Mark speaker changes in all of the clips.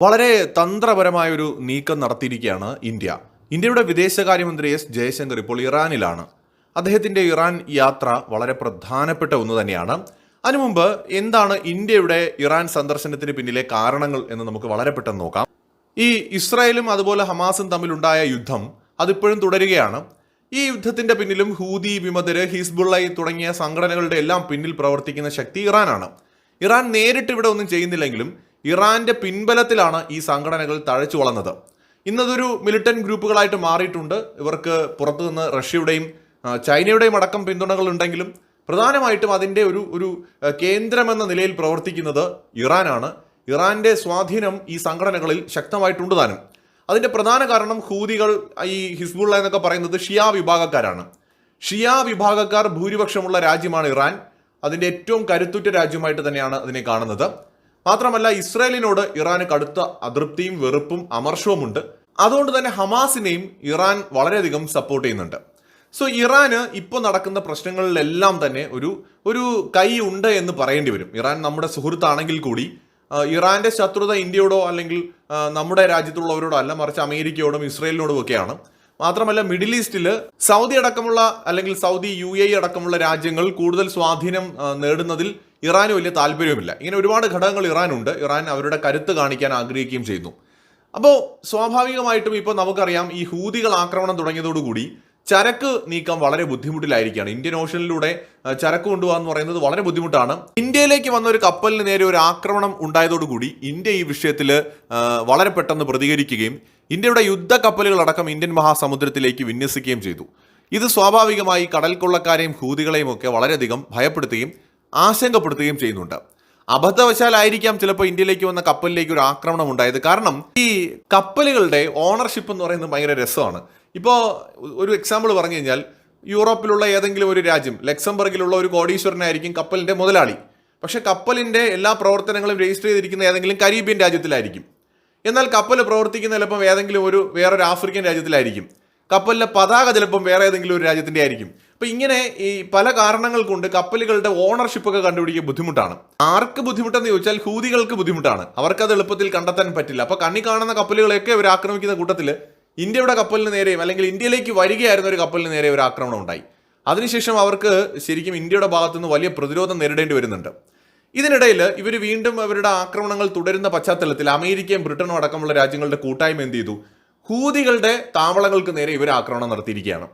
Speaker 1: വളരെ തന്ത്രപരമായ ഒരു നീക്കം നടത്തിയിരിക്കുകയാണ് ഇന്ത്യ. ഇന്ത്യയുടെ വിദേശകാര്യമന്ത്രി എസ് ജയശങ്കർ ഇപ്പോൾ ഇറാനിലാണ്. അദ്ദേഹത്തിന്റെ ഇറാൻ യാത്ര വളരെ പ്രധാനപ്പെട്ട ഒന്ന് തന്നെയാണ്. അതിനു മുമ്പ് എന്താണ് ഇന്ത്യയുടെ ഇറാൻ സന്ദർശനത്തിന് പിന്നിലെ കാരണങ്ങൾ എന്ന് നമുക്ക് വളരെ പെട്ടെന്ന് നോക്കാം. ഈ ഇസ്രായേലും അതുപോലെ ഹമാസും തമ്മിലുണ്ടായ യുദ്ധം അതിപ്പോഴും തുടരുകയാണ്. ഈ യുദ്ധത്തിന്റെ പിന്നിലും ഹൂദി വിമതര് ഹിസ്ബുള്ളൈ തുടങ്ങിയ സംഘടനകളുടെ എല്ലാം പിന്നിൽ പ്രവർത്തിക്കുന്ന ശക്തി ഇറാനാണ്. ഇറാൻ നേരിട്ട് ഇവിടെ ഒന്നും ചെയ്യുന്നില്ലെങ്കിലും ഇറാന്റെ പിൻബലത്തിലാണ് ഈ സംഘടനകൾ തഴച്ചു വളർന്നത്. ഇന്നതൊരു മിലിറ്റന്റ് ഗ്രൂപ്പുകളായിട്ട് മാറിയിട്ടുണ്ട്. ഇവർക്ക് പുറത്തുനിന്ന് റഷ്യയുടെയും ചൈനയുടെയും അടക്കം പിന്തുണകൾ ഉണ്ടെങ്കിലും പ്രധാനമായിട്ടും അതിന്റെ ഒരു ഒരു കേന്ദ്രമെന്ന നിലയിൽ പ്രവർത്തിക്കുന്നത് ഇറാനാണ്. ഇറാന്റെ സ്വാധീനം ഈ സംഘടനകളിൽ ശക്തമായിട്ടുണ്ട് താനും. അതിന്റെ പ്രധാന കാരണം ഹൂതികൾ ഈ ഹിസ്ബുള്ള എന്നൊക്കെ പറയുന്നത് ഷിയാ വിഭാഗക്കാരാണ്. ഷിയാ വിഭാഗക്കാർ ഭൂരിപക്ഷമുള്ള രാജ്യമാണ് ഇറാൻ. അതിന്റെ ഏറ്റവും കരുത്തുറ്റ രാജ്യമായിട്ട് തന്നെയാണ് അതിനെ കാണുന്നത്. മാത്രമല്ല ഇസ്രായേലിനോട് ഇറാന് കടുത്ത അതൃപ്തിയും വെറുപ്പും അമർഷവുമുണ്ട്. അതുകൊണ്ട് തന്നെ ഹമാസിനെയും ഇറാൻ വളരെയധികം സപ്പോർട്ട് ചെയ്യുന്നുണ്ട്. സോ ഇറാന് ഇപ്പോൾ നടക്കുന്ന പ്രശ്നങ്ങളിലെല്ലാം തന്നെ ഒരു ഒരു കൈ ഉണ്ട് എന്ന് പറയേണ്ടി വരും. ഇറാൻ നമ്മുടെ സുഹൃത്താണെങ്കിൽ കൂടി ഇറാന്റെ ശത്രുത ഇന്ത്യയോടോ അല്ലെങ്കിൽ നമ്മുടെ രാജ്യത്തുള്ളവരോടോ അല്ല മറിച്ച് അമേരിക്കയോടും ഇസ്രയേലിനോടും ഒക്കെയാണ്. മാത്രമല്ല മിഡിൽ ഈസ്റ്റിൽ സൗദി അടക്കമുള്ള അല്ലെങ്കിൽ സൗദി യു എ അടക്കമുള്ള രാജ്യങ്ങൾ കൂടുതൽ സ്വാധീനം നേടുന്നതിൽ ഇറാന് വലിയ താല്പര്യവുമില്ല. ഇങ്ങനെ ഒരുപാട് ഘടകങ്ങൾ ഇറാനുണ്ട്. ഇറാൻ അവരുടെ കരുത്ത് കാണിക്കാൻ ആഗ്രഹിക്കുകയും ചെയ്യുന്നു. അപ്പോൾ സ്വാഭാവികമായിട്ടും ഇപ്പോൾ നമുക്കറിയാം ഈ ഹൂതികൾ ആക്രമണം തുടങ്ങിയതോടുകൂടി ചരക്ക് നീക്കം വളരെ ബുദ്ധിമുട്ടിലായിരിക്കുകയാണ്. ഇന്ത്യൻ ഓഷനിലൂടെ ചരക്ക് കൊണ്ടുപോകാന്ന് പറയുന്നത് വളരെ ബുദ്ധിമുട്ടാണ്. ഇന്ത്യയിലേക്ക് വന്ന ഒരു കപ്പലിന് നേരെ ഒരു ആക്രമണം ഉണ്ടായതോടുകൂടി ഇന്ത്യ ഈ വിഷയത്തിൽ വളരെ പെട്ടെന്ന് പ്രതികരിക്കുകയും ഇന്ത്യയുടെ യുദ്ധ കപ്പലുകളടക്കം ഇന്ത്യൻ മഹാസമുദ്രത്തിലേക്ക് വിന്യസിക്കുകയും ചെയ്തു. ഇത് സ്വാഭാവികമായി കടൽ കൊള്ളക്കാരെയും ഹൂതികളെയും ഒക്കെ വളരെയധികം ഭയപ്പെടുത്തുകയും ആശങ്കപ്പെടുത്തുകയും ചെയ്യുന്നുണ്ട്. അബദ്ധവശാലായിരിക്കാം ചിലപ്പോൾ ഇന്ത്യയിലേക്ക് വന്ന കപ്പലിലേക്ക് ഒരു ആക്രമണം ഉണ്ടായത്. കാരണം ഈ കപ്പലുകളുടെ ഓണർഷിപ്പ് എന്ന് പറയുന്നത് ഭയങ്കര രസമാണ്. ഇപ്പോൾ ഒരു എക്സാമ്പിൾ പറഞ്ഞു കഴിഞ്ഞാൽ യൂറോപ്പിലുള്ള ഏതെങ്കിലും ഒരു രാജ്യം ലക്സംബർഗിലുള്ള ഒരു കോടീശ്വരനായിരിക്കും കപ്പലിന്റെ മുതലാളി. പക്ഷേ കപ്പലിന്റെ എല്ലാ പ്രവർത്തനങ്ങളും രജിസ്റ്റർ ചെയ്തിരിക്കുന്ന ഏതെങ്കിലും കരീബിയൻ രാജ്യത്തിലായിരിക്കും. എന്നാൽ കപ്പൽ പ്രവർത്തിക്കുന്ന ചിലപ്പം ഏതെങ്കിലും ഒരു വേറൊരു ആഫ്രിക്കൻ രാജ്യത്തിലായിരിക്കും. കപ്പലിലെ പതാക ചിലപ്പം വേറെ ഏതെങ്കിലും ഒരു രാജ്യത്തിന്റെ ആയിരിക്കും. അപ്പോൾ ഇങ്ങനെ ഈ പല കാരണങ്ങൾ കൊണ്ട് കപ്പലുകളുടെ ഓണർഷിപ്പ് ഒക്കെ കണ്ടുപിടിക്കുക ബുദ്ധിമുട്ടാണ്. ആർക്ക് ബുദ്ധിമുട്ടെന്ന് ചോദിച്ചാൽ ഹൂതികൾക്ക് ബുദ്ധിമുട്ടാണ്. അവർക്കത് എളുപ്പത്തിൽ കണ്ടെത്താൻ പറ്റില്ല. അപ്പോൾ കണ്ണി കാണുന്ന കപ്പലുകളെയൊക്കെ ഇവർ ആക്രമിക്കുന്ന കൂട്ടത്തിൽ ഇന്ത്യയുടെ കപ്പലിന് നേരെയും അല്ലെങ്കിൽ ഇന്ത്യയിലേക്ക് വരികയായിരുന്ന ഒരു കപ്പലിന് നേരെ ഒരു ആക്രമണം ഉണ്ടായി. അതിനുശേഷം അവർക്ക് ശരിക്കും ഇന്ത്യയുടെ ഭാഗത്തുനിന്ന് വലിയ പ്രതിരോധം നേരിടേണ്ടി വരുന്നുണ്ട്. ഇതിനിടയിൽ ഇവർ വീണ്ടും അവരുടെ ആക്രമണങ്ങൾ തുടരുന്ന പശ്ചാത്തലത്തിൽ അമേരിക്കയും ബ്രിട്ടനും അടക്കമുള്ള രാജ്യങ്ങളുടെ കൂട്ടായ്മ എന്ത് ചെയ്തു? ഹൂതികളുടെ താവളങ്ങൾക്ക് നേരെ ഇവർ ആക്രമണം നടത്തിയിരിക്കുകയാണ്.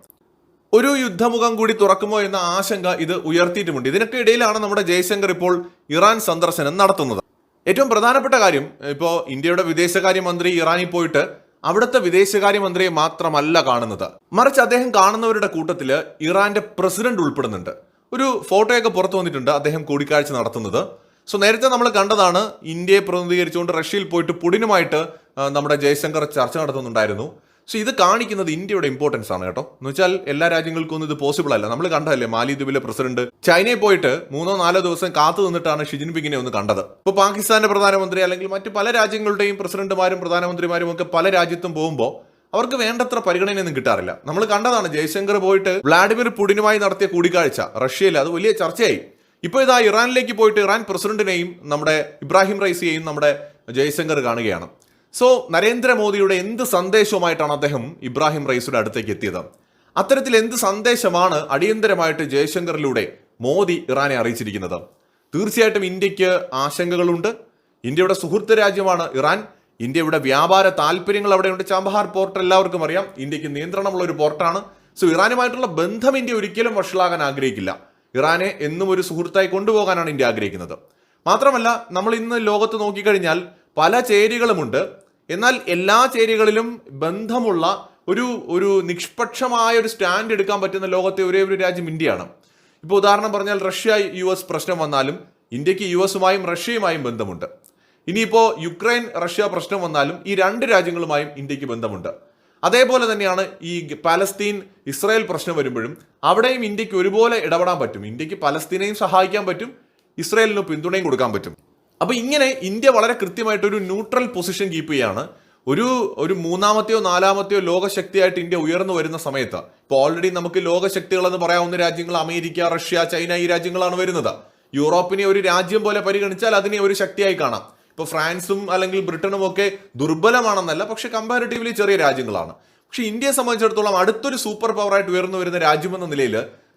Speaker 1: ഒരു യുദ്ധമുഖം കൂടി തുറക്കുമോ എന്ന ആശങ്ക ഇത് ഉയർത്തിയിട്ടുമുണ്ട്. ഇതിനൊക്കെ ഇടയിലാണ് നമ്മുടെ ജയശങ്കർ ഇപ്പോൾ ഇറാൻ സന്ദർശനം നടത്തുന്നത്. ഏറ്റവും പ്രധാനപ്പെട്ട കാര്യം ഇപ്പോൾ ഇന്ത്യയുടെ വിദേശകാര്യമന്ത്രി ഇറാനിൽ പോയിട്ട് അവിടുത്തെ വിദേശകാര്യമന്ത്രിയെ മാത്രമല്ല കാണുന്നത്. മറിച്ച് അദ്ദേഹം കാണുന്നവരുടെ കൂട്ടത്തിൽ ഇറാന്റെ പ്രസിഡന്റ് ഉൾപ്പെടുന്നുണ്ട്. ഒരു ഫോട്ടോയൊക്കെ പുറത്തു വന്നിട്ടുണ്ട് അദ്ദേഹം കൂടിക്കാഴ്ച നടത്തുന്നത്. സോ നേരത്തെ നമ്മൾ കണ്ടതാണ് ഇന്ത്യയെ പ്രതിനിധീകരിച്ചുകൊണ്ട് റഷ്യയിൽ പോയിട്ട് പുടിനുമായിട്ട് നമ്മുടെ ജയശങ്കർ ചർച്ച നടത്തുന്നുണ്ടായിരുന്നു. സോ ഇത് കാണിക്കുന്നത് ഇന്ത്യയുടെ ഇമ്പോർട്ടൻസ് ആണ് കേട്ടോ. എന്ന് വെച്ചാൽ എല്ലാ രാജ്യങ്ങൾക്കും ഒന്നും ഇത് പോസിബിൾ അല്ല. നമ്മൾ കണ്ടതല്ലേ മാലിദ്വീപിലെ പ്രസിഡന്റ് ചൈനയിൽ പോയിട്ട് മൂന്നോ നാലോ ദിവസം കാത്തു നിന്നിട്ടാണ് ഷി ജിൻപിങ്ങിനെ ഒന്ന് കണ്ടത്. ഇപ്പോൾ പാകിസ്ഥാന്റെ പ്രധാനമന്ത്രി അല്ലെങ്കിൽ മറ്റ് പല രാജ്യങ്ങളുടെയും പ്രസിഡന്റുമാരും പ്രധാനമന്ത്രിമാരും ഒക്കെ പല രാജ്യത്തും പോകുമ്പോൾ അവർക്ക് വേണ്ടത്ര പരിഗണനയൊന്നും കിട്ടാറില്ല. നമ്മൾ കണ്ടതാണ് ജയശങ്കർ പോയിട്ട് വ്ളാഡിമിർ പുടിനുമായി നടത്തിയ കൂടിക്കാഴ്ച റഷ്യയിൽ അത് വലിയ ചർച്ചയായി. ഇപ്പോൾ ഇതാ ഇറാനിലേക്ക് പോയിട്ട് ഇറാൻ പ്രസിഡന്റിനെയും നമ്മുടെ ഇബ്രാഹിം റൈസിയെയും നമ്മുടെ ജയശങ്കർ കാണുകയാണ്. സോ നരേന്ദ്രമോദിയുടെ എന്ത് സന്ദേശവുമായിട്ടാണ് അദ്ദേഹം ഇബ്രാഹിം റൈസിയുടെ അടുത്തേക്ക് എത്തിയത്? അത്തരത്തിൽ എന്ത് സന്ദേശമാണ് അടിയന്തരമായിട്ട് ജയശങ്കറിലൂടെ മോദി ഇറാനെ അറിയിച്ചിരിക്കുന്നത്? തീർച്ചയായിട്ടും ഇന്ത്യയ്ക്ക് ആശങ്കകളുണ്ട്. ഇന്ത്യയുടെ സുഹൃത്ത് രാജ്യമാണ് ഇറാൻ. ഇന്ത്യയുടെ വ്യാപാര താല്പര്യങ്ങൾ അവിടെയുണ്ട്. ചാബഹാർ പോർട്ട് എല്ലാവർക്കും അറിയാം. ഇന്ത്യയ്ക്ക് നിയന്ത്രണമുള്ള ഒരു പോർട്ടാണ്. സോ ഇറാനുമായിട്ടുള്ള ബന്ധം ഇന്ത്യ ഒരിക്കലും വഷളാകാൻ ആഗ്രഹിക്കില്ല. ഇറാനെ എന്നും ഒരു സുഹൃത്തായി കൊണ്ടുപോകാനാണ് ഇന്ത്യ ആഗ്രഹിക്കുന്നത്. മാത്രമല്ല നമ്മൾ ഇന്ന് ലോകത്ത് നോക്കിക്കഴിഞ്ഞാൽ പല ചേരികളുമുണ്ട്. എന്നാൽ എല്ലാ ചേരികളിലും ബന്ധമുള്ള ഒരു ഒരു നിഷ്പക്ഷമായ ഒരു സ്റ്റാൻഡ് എടുക്കാൻ പറ്റുന്ന ലോകത്തെ ഒരേ ഒരു രാജ്യം ഇന്ത്യയാണ്. ഇപ്പോൾ ഉദാഹരണം പറഞ്ഞാൽ റഷ്യ യു എസ് പ്രശ്നം വന്നാലും ഇന്ത്യയ്ക്ക് യു എസുമായും റഷ്യയുമായും ബന്ധമുണ്ട്. ഇനിയിപ്പോൾ യുക്രൈൻ റഷ്യ പ്രശ്നം വന്നാലും ഈ രണ്ട് രാജ്യങ്ങളുമായും ഇന്ത്യയ്ക്ക് ബന്ധമുണ്ട്. അതേപോലെ തന്നെയാണ് ഈ പലസ്തീൻ ഇസ്രായേൽ പ്രശ്നം വരുമ്പോഴും അവിടെയും ഇന്ത്യയ്ക്ക് ഒരുപോലെ ഇടപെടാൻ പറ്റും. ഇന്ത്യയ്ക്ക് പലസ്തീനെയും സഹായിക്കാൻ പറ്റും ഇസ്രായേലിന് പിന്തുണയും കൊടുക്കാൻ പറ്റും. അപ്പോൾ ഇങ്ങനെ ഇന്ത്യ വളരെ കൃത്യമായിട്ട് ഒരു ന്യൂട്രൽ പൊസിഷൻ കീപ്പ് ചെയ്യാണ്. ഒരു ഒരു മൂന്നാമത്തെയോ നാലാമത്തെയോ ലോകശക്തിയായിട്ട് ഇന്ത്യ ഉയർന്നു വരുന്ന സമയത്ത് ഇപ്പോൾ ഓൾറെഡി നമുക്ക് ലോകശക്തികളെന്ന് പറയാവുന്ന രാജ്യങ്ങൾ അമേരിക്ക റഷ്യ ചൈന ഈ രാജ്യങ്ങളാണ് വരുന്നത്. യൂറോപ്പിനെ ഒരു രാജ്യം പോലെ പരിഗണിച്ചാൽ അതിനെ ഒരു ശക്തിയായി കാണാം. ഇപ്പൊ ഫ്രാൻസും അല്ലെങ്കിൽ ബ്രിട്ടനും ഒക്കെ ദുർബലമാണെന്നല്ല പക്ഷെ കമ്പാരിറ്റീവ്ലി ചെറിയ രാജ്യങ്ങളാണ്. പക്ഷെ ഇന്ത്യയെ സംബന്ധിച്ചിടത്തോളം അടുത്തൊരു സൂപ്പർ പവറായിട്ട് ഉയർന്നു വരുന്ന രാജ്യമെന്ന നിലയിൽ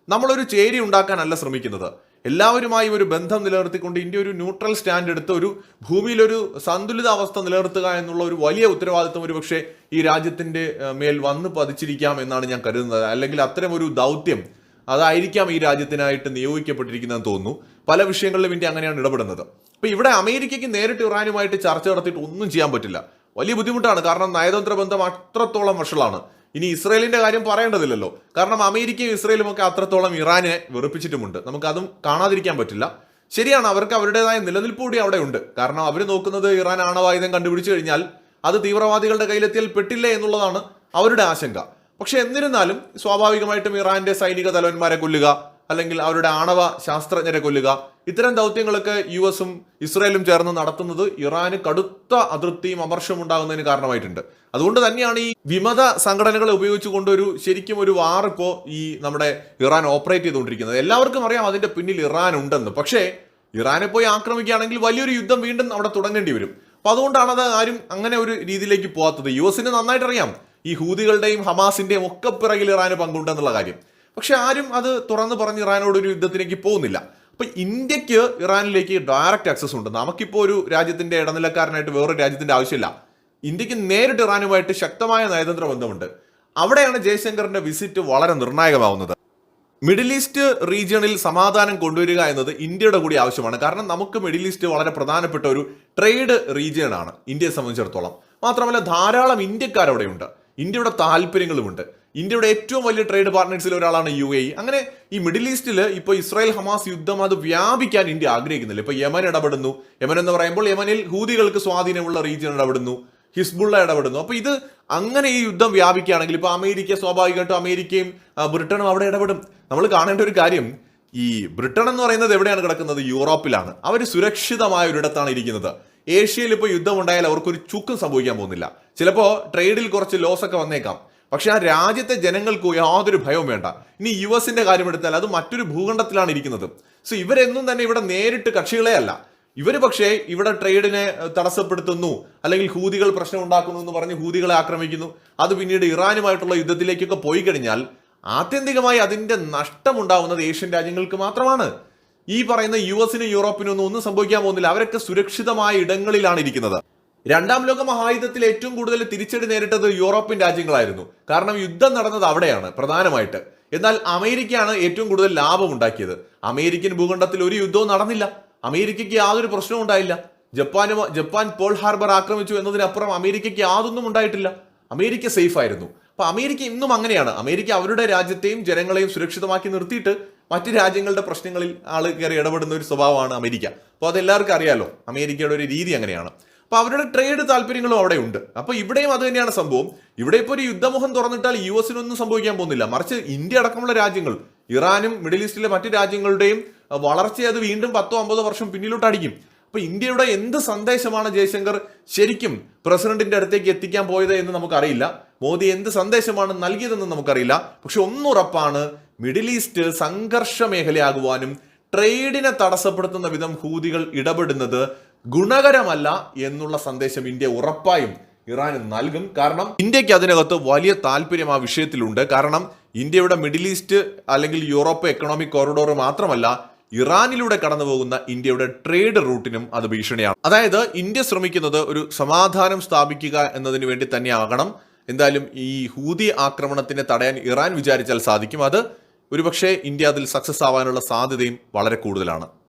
Speaker 1: നമ്മളൊരു ചേരി ഉണ്ടാക്കാനല്ല ശ്രമിക്കുന്നത്. എല്ലാവരുമായി ഒരു ബന്ധം നിലനിർത്തിക്കൊണ്ട് ഇന്ത്യ ഒരു ന്യൂട്രൽ സ്റ്റാൻഡ് എടുത്ത് ഒരു ഭൂമിയിലൊരു സന്തുലിതാവസ്ഥ നിലനിർത്തുക എന്നുള്ള ഒരു വലിയ ഉത്തരവാദിത്വം ഒരു പക്ഷേ ഈ രാജ്യത്തിന്റെ മേൽ വന്ന് പതിച്ചിരിക്കാം എന്നാണ് ഞാൻ കരുതുന്നത്. അല്ലെങ്കിൽ അത്തരം ഒരു ദൗത്യം അതായിരിക്കാം ഈ രാജ്യത്തിനായിട്ട് നിയോഗിക്കപ്പെട്ടിരിക്കുന്നതെന്ന് തോന്നുന്നു. പല വിഷയങ്ങളിലും ഇന്ത്യ അങ്ങനെയാണ് ഇടപെടുന്നത്. അപ്പൊ ഇവിടെ അമേരിക്കയ്ക്ക് നേരിട്ട് ഇറാനുമായിട്ട് ചർച്ച നടത്തിയിട്ട് ഒന്നും ചെയ്യാൻ പറ്റില്ല. വലിയ ബുദ്ധിമുട്ടാണ്. കാരണം നയതന്ത്ര ബന്ധം അത്രത്തോളം വഷളാണ്. ഇനി ഇസ്രയേലിന്റെ കാര്യം പറയേണ്ടതില്ലല്ലോ. കാരണം അമേരിക്കയും ഇസ്രയേലും ഒക്കെ അത്രത്തോളം ഇറാനെ വെറുപ്പിച്ചിട്ടുമുണ്ട്. നമുക്ക് അതും കാണാതിരിക്കാൻ പറ്റില്ല. ശരിയാണ് അവർക്ക് അവരുടേതായ നിലനിൽപ്പ് കൂടി അവിടെ ഉണ്ട്. കാരണം അവർ നോക്കുന്നത് ഇറാൻ ആണവായുധം കണ്ടുപിടിച്ചു കഴിഞ്ഞാൽ അത് തീവ്രവാദികളുടെ കയ്യിലെത്തിയാൽ പെട്ടില്ല എന്നുള്ളതാണ് അവരുടെ ആശങ്ക. പക്ഷെ എന്നിരുന്നാലും സ്വാഭാവികമായിട്ടും ഇറാന്റെ സൈനിക തലവന്മാരെ കൊല്ലുക അല്ലെങ്കിൽ അവരുടെ ആണവ ശാസ്ത്രജ്ഞരെ കൊല്ലുക ഇത്തരം ദൗത്യങ്ങളൊക്കെ യു എസും ഇസ്രയേലും ചേർന്ന് നടത്തുന്നത് ഇറാന് കടുത്ത അതൃപ്തിയും അമർഷവും ഉണ്ടാകുന്നതിന് കാരണമായിട്ടുണ്ട്. അതുകൊണ്ട് തന്നെയാണ് ഈ വിമത സംഘടനകളെ ഉപയോഗിച്ചുകൊണ്ട് ഒരു ശരിക്കും ഒരു വാർ ഇപ്പോൾ ഈ നമ്മുടെ ഇറാൻ ഓപ്പറേറ്റ് ചെയ്തുകൊണ്ടിരിക്കുന്നത്. എല്ലാവർക്കും അറിയാം അതിന്റെ പിന്നിൽ ഇറാൻ ഉണ്ടെന്ന്. പക്ഷേ ഇറാനെ പോയി ആക്രമിക്കുകയാണെങ്കിൽ വലിയൊരു യുദ്ധം വീണ്ടും അവിടെ തുടങ്ങേണ്ടി വരും. അപ്പൊ അതുകൊണ്ടാണ് അത് ആരും അങ്ങനെ ഒരു രീതിയിലേക്ക് പോകാത്തത് യു എസിന് നന്നായിട്ട് അറിയാം ഈ ഹൂതികളുടെയും ഹമാസിന്റെയും ഒക്കെ പിറകിൽ ഇറാന് പങ്കുണ്ടെന്നുള്ള കാര്യം. പക്ഷെ ആരും അത് തുറന്നു പറഞ്ഞ് ഇറാനോട് ഒരു യുദ്ധത്തിലേക്ക് പോകുന്നില്ല. അപ്പൊ ഇന്ത്യയ്ക്ക് ഇറാനിലേക്ക് ഡയറക്റ്റ് ആക്സസ് ഉണ്ട്. നമുക്കിപ്പോൾ ഒരു രാജ്യത്തിന്റെ ഇടനിലക്കാരനായിട്ട് വേറൊരു രാജ്യത്തിന്റെ ആവശ്യമില്ല. ഇന്ത്യയ്ക്ക് നേരിട്ട് ഇറാനുമായിട്ട് ശക്തമായ നയതന്ത്ര ബന്ധമുണ്ട്. അവിടെയാണ് ജയശങ്കറിന്റെ വിസിറ്റ് വളരെ നിർണായകമാവുന്നത്. മിഡിൽ ഈസ്റ്റ് റീജിയണിൽ സമാധാനം കൊണ്ടുവരിക എന്നത് ഇന്ത്യയുടെ കൂടി ആവശ്യമാണ്. കാരണം നമുക്ക് മിഡിൽ ഈസ്റ്റ് വളരെ പ്രധാനപ്പെട്ട ഒരു ട്രേഡ് റീജിയൺ ആണ് ഇന്ത്യയെ സംബന്ധിച്ചിടത്തോളം. മാത്രമല്ല ധാരാളം ഇന്ത്യക്കാർ അവിടെയുണ്ട് ഇന്ത്യയുടെ താല്പര്യങ്ങളുമുണ്ട്. ഇന്ത്യയുടെ ഏറ്റവും വലിയ ട്രേഡ് പാർട്ട്നേഴ്സിൽ ഒരാളാണ് യു എ അങ്ങനെ ഈ മിഡിൽ ഈസ്റ്റിൽ ഇപ്പോൾ ഇസ്രായേൽ ഹമാസ് യുദ്ധം അത് വ്യാപിക്കാൻ ഇന്ത്യ ആഗ്രഹിക്കുന്നില്ല. ഇപ്പോൾ യമൻ ഇടപെടുന്നു. യമൻ എന്ന് പറയുമ്പോൾ യമനിൽ ഹൂതികൾക്ക് സ്വാധീനമുള്ള റീജിയൻ ഇടപെടുന്നു. ഹിസ്ബുള്ള ഇടപെടുന്നു. അപ്പൊ ഇത് അങ്ങനെ ഈ യുദ്ധം വ്യാപിക്കുകയാണെങ്കിൽ ഇപ്പൊ അമേരിക്ക സ്വാഭാവികമായിട്ടും അമേരിക്കയും ബ്രിട്ടനും അവിടെ ഇടപെടും. നമ്മൾ കാണേണ്ട ഒരു കാര്യം ഈ ബ്രിട്ടൻ എന്ന് പറയുന്നത് എവിടെയാണ് കിടക്കുന്നത്? യൂറോപ്പിലാണ്. അവർ സുരക്ഷിതമായ ഒരിടത്താണ് ഇരിക്കുന്നത്. ഏഷ്യയിൽ ഇപ്പോൾ യുദ്ധം ഉണ്ടായാൽ അവർക്കൊരു ചുക്കും സംഭവിക്കാൻ പോകുന്നില്ല. ചിലപ്പോൾ ട്രേഡിൽ കുറച്ച് ലോസ് ഒക്കെ വന്നേക്കാം. പക്ഷേ ആ രാജ്യത്തെ ജനങ്ങൾക്ക് യാതൊരു ഭയവും വേണ്ട. ഇനി യു എസിന്റെ കാര്യം എടുത്താൽ അത് മറ്റൊരു ഭൂഖണ്ഡത്തിലാണ് ഇരിക്കുന്നത്. സോ ഇവരെന്നും തന്നെ ഇവിടെ നേരിട്ട് കക്ഷികളെ അല്ല. ഇവർ പക്ഷേ ഇവിടെ ട്രേഡിനെ തടസ്സപ്പെടുത്തുന്നു. അല്ലെങ്കിൽ ഹൂതികൾ പ്രശ്നം ഉണ്ടാക്കുന്നു എന്ന് പറഞ്ഞ് ഹൂതികളെ ആക്രമിക്കുന്നു. അത് പിന്നീട് ഇറാനുമായിട്ടുള്ള യുദ്ധത്തിലേക്കൊക്കെ പോയി കഴിഞ്ഞാൽ ആത്യന്തികമായി അതിന്റെ നഷ്ടമുണ്ടാവുന്നത് ഏഷ്യൻ രാജ്യങ്ങൾക്ക് മാത്രമാണ്. ഈ പറയുന്ന യു എസിനും യൂറോപ്പിനും ഒന്നും ഒന്നും സംഭവിക്കാൻ പോകുന്നില്ല. അവരൊക്കെ സുരക്ഷിതമായ ഇടങ്ങളിലാണ് ഇരിക്കുന്നത്. രണ്ടാം ലോക മഹായുദ്ധത്തിൽ ഏറ്റവും കൂടുതൽ തിരിച്ചടി നേരിട്ടത് യൂറോപ്യൻ രാജ്യങ്ങളായിരുന്നു. കാരണം യുദ്ധം നടന്നത് അവിടെയാണ് പ്രധാനമായിട്ട്. എന്നാൽ അമേരിക്കയാണ് ഏറ്റവും കൂടുതൽ ലാഭം ഉണ്ടാക്കിയത്. അമേരിക്കൻ ഭൂഖണ്ഡത്തിൽ ഒരു യുദ്ധവും നടന്നില്ല. അമേരിക്കയ്ക്ക് യാതൊരു പ്രശ്നവും ഉണ്ടായില്ല. ജപ്പാന് ജപ്പാൻ പോൾ ഹാർബർ ആക്രമിച്ചു എന്നതിനപ്പുറം അമേരിക്കയ്ക്ക് യാതൊന്നും ഉണ്ടായിട്ടില്ല. അമേരിക്ക സേഫ് ആയിരുന്നു. അപ്പൊ അമേരിക്ക ഇന്നും അങ്ങനെയാണ്. അമേരിക്ക അവരുടെ രാജ്യത്തെയും ജനങ്ങളെയും സുരക്ഷിതമാക്കി നിർത്തിയിട്ട് മറ്റ് രാജ്യങ്ങളുടെ പ്രശ്നങ്ങളിൽ ആൾ കയറി ഇടപെടുന്ന ഒരു സ്വഭാവമാണ് അമേരിക്ക. അപ്പോൾ അതെല്ലാവർക്കും അറിയാലോ അമേരിക്കയുടെ ഒരു രീതി അങ്ങനെയാണ്. അപ്പോൾ അവരുടെ ട്രേഡ് താല്പര്യങ്ങളും അവിടെ ഉണ്ട്. അപ്പോൾ ഇവിടെയും അത് തന്നെയാണ് സംഭവം. ഇവിടെ ഇപ്പോൾ ഒരു യുദ്ധമുഖം തുറന്നിട്ടാൽ യു എസിനൊന്നും സംഭവിക്കാൻ പോകുന്നില്ല. മറിച്ച് ഇന്ത്യ അടക്കമുള്ള രാജ്യങ്ങൾ ഇറാനും മിഡിൽ ഈസ്റ്റിലെ മറ്റു രാജ്യങ്ങളുടെയും വളർച്ച അത് വീണ്ടും പത്തോ അമ്പതോ വർഷം പിന്നിലോട്ട് അടിക്കും അപ്പോൾ ഇന്ത്യയുടെ എന്ത് സന്ദേശമാണ് ജയശങ്കർ ശരിക്കും പ്രസിഡന്റിന്റെ അടുത്തേക്ക് എത്തിക്കാൻ പോയത് എന്ന് നമുക്കറിയില്ല. മോദി എന്ത് സന്ദേശമാണ് നൽകിയതെന്ന് നമുക്കറിയില്ല. പക്ഷെ ഒന്നുറപ്പാണ് മിഡിൽ ഈസ്റ്റ് സംഘർഷ മേഖലയാകുവാനും ട്രേഡിനെ തടസ്സപ്പെടുത്തുന്ന വിധം ഹൂതികൾ ഇടപെടുന്നത് ഗുണകരമല്ല എന്നുള്ള സന്ദേശം ഇന്ത്യ ഉറപ്പായും ഇറാന് നൽകും. കാരണം ഇന്ത്യയ്ക്ക് അതിനകത്ത് വലിയ താല്പര്യം ആ വിഷയത്തിലുണ്ട്. കാരണം ഇന്ത്യയുടെ മിഡിൽ ഈസ്റ്റ് അല്ലെങ്കിൽ യൂറോപ്പ് എക്കണോമിക് കോറിഡോർ മാത്രമല്ല ഇറാനിലൂടെ കടന്നു പോകുന്ന ഇന്ത്യയുടെ ട്രേഡ് റൂട്ടിനും അത് ഭീഷണിയാണ്. അതായത് ഇന്ത്യ ശ്രമിക്കുന്നത് ഒരു സമാധാനം സ്ഥാപിക്കുക എന്നതിന് വേണ്ടി തന്നെയാകണം. എന്തായാലും ഈ ഹൂതി ആക്രമണത്തിനെ തടയാൻ ഇറാൻ വിചാരിച്ചാൽ സാധിക്കും. അത് ഒരുപക്ഷെ ഇന്ത്യ അതിൽ സക്സസ് ആവാനുള്ള സാധ്യതയും വളരെ കൂടുതലാണ്.